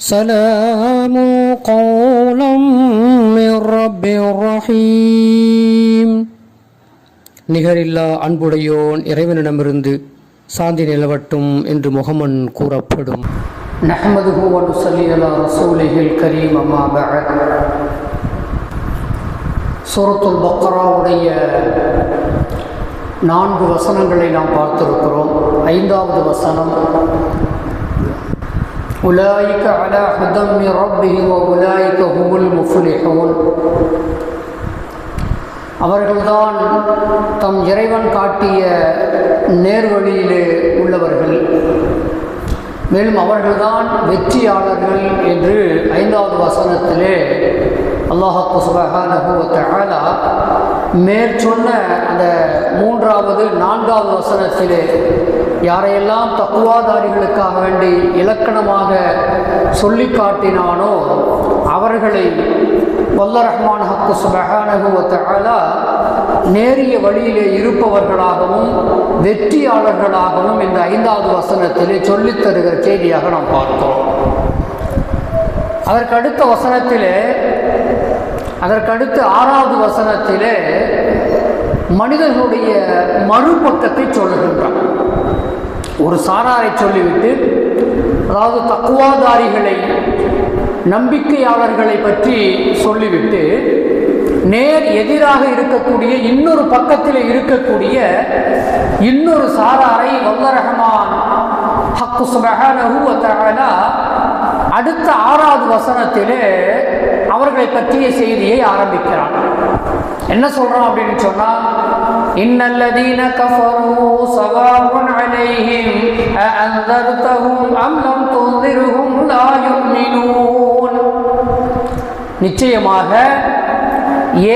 سلام قولا من رب رحيم நிகரில்லா அன்புடையோன் இறைவனிடமிருந்து சாந்தி நிலவட்டும் என்று முகமன் கூறப்படும் நஹமதுஹு வனுசல்லி அலா ரசூலிஹில் கரீம் அம்மா பஅத் சூரத்துல் பக்ராவுடைய நான்கு வசனங்களை நாம் பார்த்திருக்கிறோம் ஐந்தாவது வசனம் أولئك அலா هدى من ربهم وأولئك هم المفلحون. அவர்கள்தான் தம் இறைவன் காட்டிய நேர்வழியிலே உள்ளவர்கள். மேலும் அவர்கள்தான் வெற்றியாளர்கள் என்று ஐந்தாவது வசனத்திலே அல்லாஹாக்கு சுபஹானஹு மேற்சொன்ன அந்த மூன்றாவது நான்காவது வசனத்திலே யாரையெல்லாம் தக்குவாதாரிகளுக்காக வேண்டி இலக்கணமாக சொல்லி காட்டினானோ அவர்களை வல்ல ரஹ்மான் ஹக்கு சுபஹானஹு நேரிய வழியிலே இருப்பவர்களாகவும் வெற்றியாளர்களாகவும் இந்த ஐந்தாவது வசனத்திலே சொல்லித் தருகிற செய்தியாக நாம் பார்க்கிறோம். அதற்கு அடுத்த வசனத்திலே அதற்கடுத்து ஆறாவது வசனத்திலே மனிதர்களுடைய மறுபக்கத்தை சொல்லுகின்றான். ஒரு சாராரை சொல்லிவிட்டு அதாவது தக்குவாதாரிகளை நம்பிக்கையாளர்களை பற்றி சொல்லிவிட்டு நேர் எதிராக இருக்கக்கூடிய இன்னொரு பக்கத்தில் இருக்கக்கூடிய இன்னொரு சாராரை வல்லரகமான் ஹக்கு சுபஹானஹு அடுத்த ஆறாவது வசனத்திலே அவர்களை பற்றிய செய்தியை ஆரம்பிக்கிறான். என்ன சொல்றோம் அப்படின்னு சொன்னா இன்னல்லதீன கஃபரு சவாவுன் அலைஹிம் அஅன்தர்தஹும் அம் லம் துன்திருஹும் லா யுமினூன் நிச்சயமாக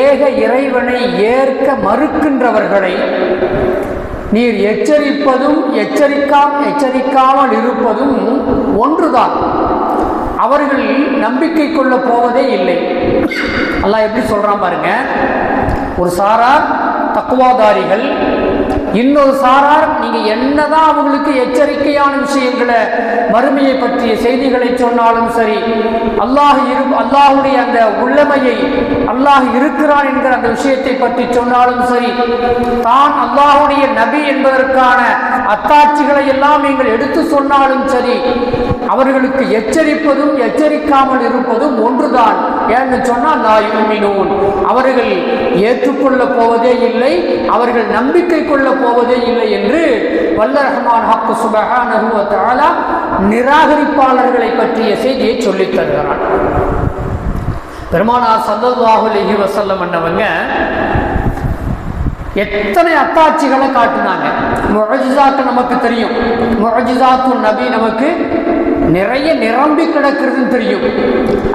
ஏக இறைவனை ஏற்க மறுக்கின்றவர்களை நீர் எச்சரிப்பதும் எச்சரிக்காம எச்சரிக்காமல் இருப்பதும் ஒன்றுதான். அவர்கள் நம்பிக்கை கொள்ள போவதே இல்லை. அல்லாஹ் எப்படி சொல்றான் பாருங்க ஒரு சாரார் தக்குவாதாரிகள். இன்னொரு சாரார் நீங்க என்னதான் அவங்களுக்கு எச்சரிக்கையான விஷயங்களை மறுமையை பற்றிய செய்திகளை சொன்னாலும் சரி அல்லாஹ் இரு அல்லாஹுடைய அந்த உள்ளமையை அல்லாஹ் இருக்கிறான் என்கிற அந்த விஷயத்தை பற்றி சொன்னாலும் சரி தான் அல்லாஹுடைய நபி என்பதற்கான அத்தாட்சிகளை எல்லாம் நீங்கள் எடுத்து சொன்னாலும் சரி அவர்களுக்கு எச்சரிப்பதும் எச்சரிக்காமல் இருப்பதும் ஒன்றுதான். ஏன்னு சொன்னால் நாயுமினூன் அவர்கள் ஏற்றுக்கொள்ளப் போவதே இல்லை அவர்கள் நம்பிக்கை கொள்ளப் போவதே இல்லை என்று வல்ல ரஹ்மான் ஹக்கு சுபஹானஹு நிராகரிப்பாளர்களை பற்றிய செய்தியை சொல்லித் தருகிறான். பெருமானார் சல்லல்லாஹு வசல்லம் என்னவங்க எத்தனை அத்தாட்சிகளை காட்டினாங்க? முழஜிசாத்து நமக்கு தெரியும். முழஜிசாத்து நபி நமக்கு நிறைய நிரம்பி கிடக்கிறதுன்னு தெரியும்.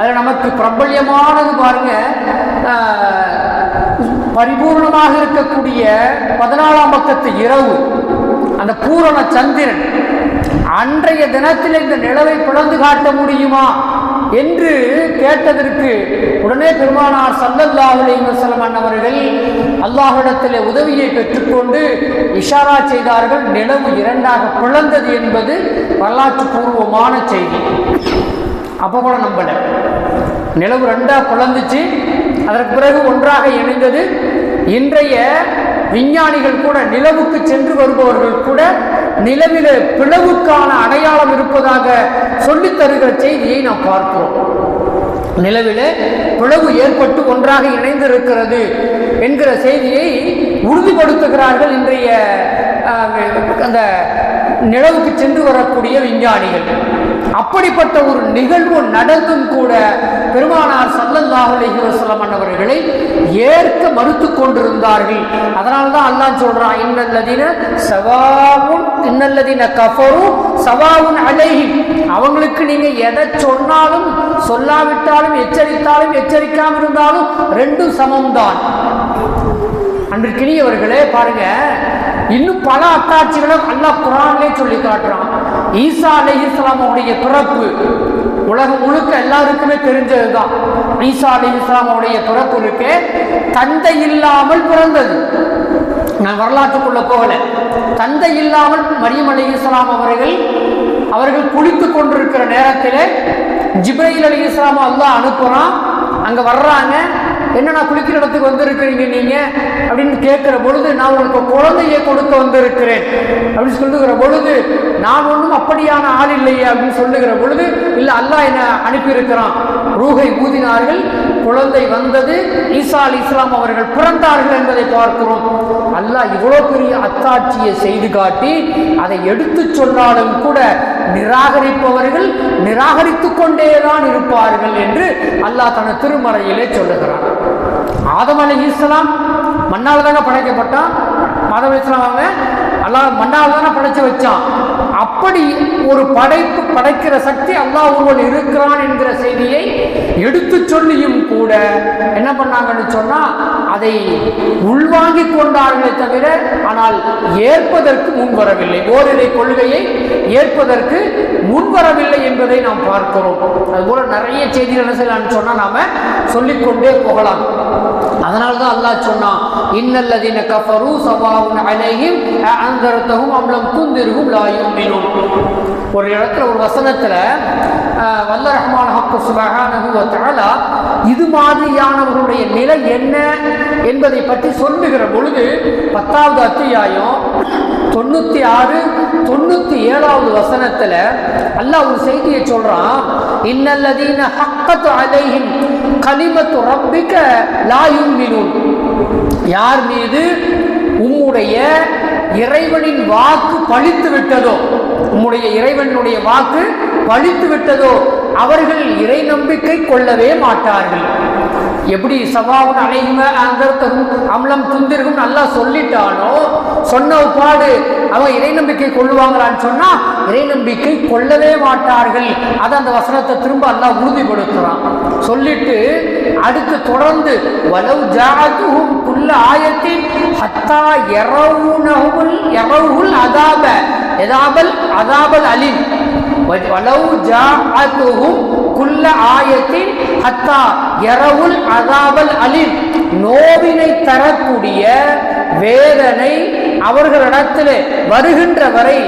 அது நமக்கு பிரபல்யமானது பாருங்க பரிபூர்ணமாக இருக்கக்கூடிய பதினாலாம் பக்கத்து இரவு அந்த பூரண சந்திரன் அன்றைய தினத்தில் இந்த நிலவை பிளந்து காட்ட முடியுமா? என்று கேட்டதற்கு உடனே பெருமானார் சல்லல்லாஹு அலைஹி வஸல்லம் அல்லாஹிடத்தில் உதவியை பெற்றுக்கொண்டு இஷாரா செய்தார்கள். நிலவு இரண்டாக பிளந்தது என்பது வரலாற்று பூர்வமான செய்தி. அப்போ கூட நம்பல. நிலவு ரெண்டாக பிளந்துச்சு. அதற்கு பிறகு ஒன்றாக இணைந்தது. இன்றைய விஞ்ஞானிகள் கூட நிலவுக்கு சென்று வருபவர்கள் கூட நிலவில பிளவுக்கான அடையாளம் இருப்பதாக சொல்லித் தருகிற செய்தியை நாம் பார்க்கிறோம். நிலவிலே பிளவு ஏற்பட்டு ஒன்றாக இணைந்திருக்கிறது என்கிற செய்தியை உறுதிப்படுத்துகிறார்கள் இன்றைய அந்த நிலவுக்கு சென்று வரக்கூடிய விஞ்ஞானிகள். அப்படிப்பட்ட ஒரு நிகழ்வு நடந்தும் கூட பெருமானார் சல்லல்லாஹு அவர்களை ஏற்க மறுத்து கொண்டிருந்தார்கள். அதனால தான் அல்லாஹ் சொல்றான் இன்னல்லதின சவாவும் இன்னல்லதின கஃபரும் சவாவுன் அலைஹி அவங்களுக்கு நீங்க எதை சொன்னாலும் சொல்லாவிட்டாலும் எச்சரித்தாலும் எச்சரிக்காமல் இருந்தாலும் ரெண்டும் சமம்தான். அன்று கிணியவர்களே பாருங்க இன்னும் பல அத்தாட்சிகளும் அல்லாஹ் குரான்லே சொல்லி காட்டுறான். ஈசா அலி இஸ்லாமுடைய பிறப்பு உலகம் முழுக்க எல்லாருக்குமே தெரிஞ்சதுதான். ஈசா அலி இஸ்லாமுடைய பிறப்பு இருக்கு. தந்தை இல்லாமல் பிறந்தது. நான் வரலாற்றுக்குள்ள போகல. தந்தை இல்லாமல் மரியம் அலி இஸ்லாம் அவர்கள் அவர்கள் குளித்துக் கொண்டிருக்கிற நேரத்தில் ஜிப்ரையில் அலி இஸ்லாம் அல்லா அனுப்புறான். அங்க வர்றாங்க. என்னண்ணா குளிக்கிற இடத்துக்கு வந்திருக்கிறீங்க நீங்க? அப்படின்னு கேட்கிற பொழுது நான் உங்களுக்கு குழந்தையை கொடுக்க வந்திருக்கிறேன். அப்படின்னு சொல்லுகிற பொழுது நான் ஒன்றும் அப்படியான ஆள் இல்லையே அப்படின்னு சொல்லுகிற பொழுது இல்லை அல்லாஹ் என்னை அனுப்பியிருக்கிறான். ரூகை ஊதினார்கள் குழந்தை வந்தது ஈசா அலி இஸ்லாம் அவர்கள் பிறந்தார்கள் என்பதை பார்க்கிறோம். அல்லாஹ் இவ்வளோ பெரிய அத்தாட்சியை செய்து காட்டி அதை எடுத்து சொன்னாலும் கூட நிராகரிப்பவர்கள் நிராகரித்துக் கொண்டேதான் இருப்பார்கள் என்று அல்லாஹ் தன திருமறையிலே சொல்லுகிறான். ஆதம் அலி இஸ்லாம் மண்ணால் தானே படைக்கப்பட்டான்? ஆதம் இஸ்லாம் அவங்க அல்லாஹ் மண்ணால் தானே படைச்சு வச்சான்? அப்படி ஒரு படைப்பு படைக்கிற சக்தி அல்லாஹ் ஒருவன் இருக்கிறான் என்கிற செய்தியை எடுத்து சொல்லியும் கூட என்ன பண்ணாங்கன்னு சொன்னா அதை உள்வாங்கிக் கொண்டார்களே தவிர ஆனால் ஏற்பதற்கு முன்வரவில்லை ஓரிரை கொள்கையை ஏற்பதற்கு முன்வரவில்லை என்பதை நாம் பார்க்கிறோம். அதுபோல நிறைய செய்திகள் என்ன செய்யலாம்னு சொன்னா நாம சொல்லிக்கொண்டே போகலாம். அதனால தான் அல்லாஹ் சொன்னான் இன்னல்லதீன கஃபரு சவாவுன் அலைஹிம் அன்தரத்தஹும் அம்லம் துந்திருகும் லா யுமினூன். ஒரு இடத்துல ஒரு வசனத்தில் வல்ல ரஹ்மான் ஹக்கு சுபகான இது மாதிரியானவர்களுடைய நிலை என்ன என்பதை பற்றி சொல்லுகிற பொழுது பத்தாவது அத்தியாயம் தொண்ணூற்றி ஆறு தொண்ணூற்றி ஏழாவது வசனத்தில் அல்லாஹ் ஒரு செய்தியை சொல்கிறான் இன்னல்லதீன ஹக்கத்து அலைஹிம் கலிமத்து ரப்பிக்க லாயும் யார் மீது? உம்முடைய இறைவனின் வாக்கு பழித்து விட்டதோ உம்முடைய இறைவனுடைய வாக்கு பழித்து விட்டதோ அவர்கள் இறை நம்பிக்கை கொள்ளவே மாட்டார்கள். எப்படி சபாவும் அலைகும அந்தர்த்தகும் அம்லம் துந்திருக்கும் நல்லா சொல்லிட்டானோ சொன்ன பாடு அவன் இறை நம்பிக்கை கொள்ளுவாங்களான்னு சொன்னா இறை நம்பிக்கை கொள்ளவே மாட்டார்கள். அதை அந்த வசனத்தை திரும்ப அல்லா உறுதிப்படுத்துறான். சொல்லிட்டு அடுத்து தொடர்ந்து வலவு ஜாதுகும் புல்ல ஆயத்தின் ஹத்தா எரவுனஹுல் எரவுல் அதாப. எதாபல் அதாபல் அலின் வலவு ஜாஅத்துஹும் குல்ல ஆயத்தின் ஹத்தா எரவுல் அதாபல் அலிம். நோவினை தரக்கூடிய வேதனை அவர்களிடத்திலே வருகின்ற வரை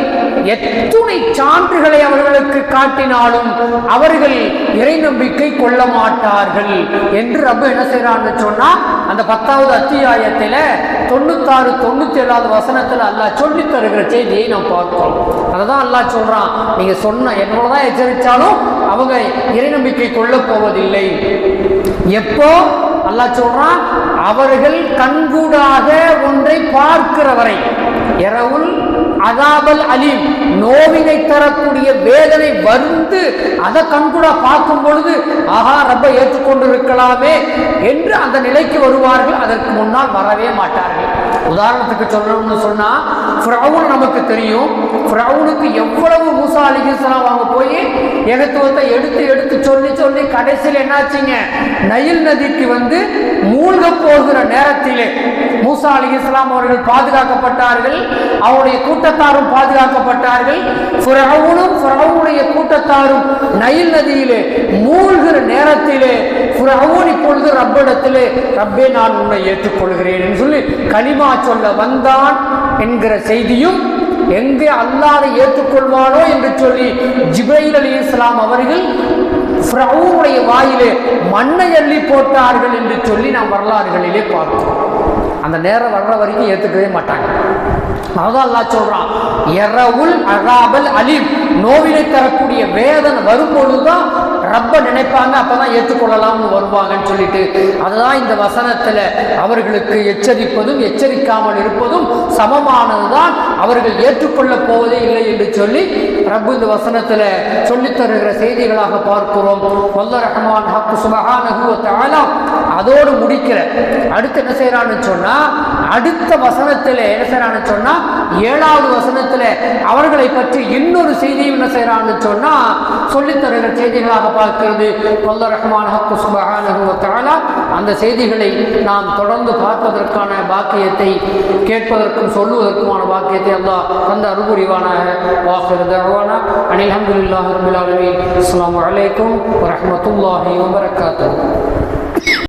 எத்துணை சான்றுகளை அவர்களுக்கு காட்டினாலும் அவர்கள் இறை நம்பிக்கை கொள்ள மாட்டார்கள் என்று ரப்ப என்ன செய்யறான்னு சொன்னா அந்த பத்தாவது அத்தியாயத்தில தொண்ணூத்தாறு தொண்ணூத்தி ஏழாவது வசனத்துல அல்லாஹ் சொல்லி தருகிற செய்தியை நாம் பார்க்கிறோம். அதை தான் அல்லாஹ் சொல்றான் நீங்க சொன்ன என்னோடதான் எச்சரித்தாலும் அவங்க இறை நம்பிக்கை கொள்ளப் போவதில்லை. எப்போ? அல்லாஹ் சொல்றான் அவர்கள் கண்கூடாக ஒன்றை பார்க்கிற வரை இரவுல் அதாபல் அலீம் நோவினை தரக்கூடிய வேதனை வந்து அதை கண்கூடா பார்க்கும் பொழுது ஆஹா ரப்ப ஏற்றுக்கொண்டிருக்கலாமே என்று அந்த நிலைக்கு வருவார்கள் அதற்கு முன்னால் வரவே மாட்டார்கள். உதாரணத்துக்கு சொல்லணும்னு சொன்னா ஃப்ரவுன் நமக்கு தெரியும். ஃப்ரவுனுக்கு எவ்வளவு மூசா அலிகிஸ்லாம் அவங்க போய் எகத்துவத்தை எடுத்து எடுத்து சொல்லி சொல்லி கடைசியில் என்னாச்சுங்க? நயில் நதிக்கு வந்து மூழ்க போகிற நேரத்திலே மூசா அலி இஸ்லாம் அவர்கள் பாதுகாக்கப்பட்டார்கள். அவருடைய கூட்டத்தாரும் பாதுகாக்கப்பட்டார்கள். ஃபிரௌனும் ஃபிரௌனுடைய கூட்டத்தாரும் நயில் நதியிலே மூழ்கிற நேரத்திலே ஃபிரௌன் இப்பொழுது ரப்பிடத்திலே ரப்பே நான் உன்னை ஏற்றுக்கொள்கிறேன் என்று சொல்லி கலிமா சொல்ல வந்தான் என்கிற செய்தியும் எங்கே அல்லாத ஏற்றுக்கொள்வானோ என்று சொல்லி ஜிப்ரைல் அலி இஸ்லாம் அவர்கள் ஃபிரௌனுடைய வாயிலே மண்ணை அள்ளி போட்டார்கள் என்று சொல்லி நாம் வரலாறுகளிலே பார்த்தோம். அந்த நேரம் வர்ற வரைக்கும் ஏற்றுக்கவே மாட்டாங்க. அதான் அல்லாஹ் சொல்றான் எரவுல் அராபல் அலீம். நோவினை தரக்கூடிய வேதனை வரும்பொழுதுதான் ரப்ப நினைப்பாங்க அப்பதான் ஏற்றுக்கொள்ளலாம்னு வருவாங்கன்னு சொல்லிட்டு. அதுதான் இந்த வசனத்துல அவர்களுக்கு எச்சரிப்பதும் எச்சரிக்காமல் இருப்பதும் சமமானதுதான். அவர்கள் ஏற்றுக்கொள்ளப் போவதே இல்லை என்று சொல்லி ரப்பு இந்த வசனத்துல சொல்லித் தருகிற செய்திகளாக பார்க்கிறோம். வல்ல ரஹ்மான் ஹக்கு சுபஹானஹு அதோடு முடிக்கிற. அடுத்து என்ன செய்யறான்னு சொன்னா அடுத்த வசனத்துல என்ன செய்யறான்னு சொன்னா ஏழாவது வசனத்துல அவர்களை பற்றி இன்னொரு செய்தியும் என்ன செய்யறான்னு சொன்னா சொல்லித் தருகிற செய்திகளாக பார்க்கிறது. வல்ல ரஹ்மான் ஹக்கு சுபஹானஹு அந்த செய்திகளை நாம் தொடர்ந்து பார்ப்பதற்கான பாக்கியத்தை கேட்பதற்கும் சொல்லுவதற்குமான பாக்கியத்தை அல்லாஹ் தந்த அருள்புரிவானாக. வாஹிர் அனில் அஹமதுல்லாஹ் ரப்பில் ஆலமீன். அஸ்ஸலாமு அலைக்கும் வரஹ்மத்துல்லாஹி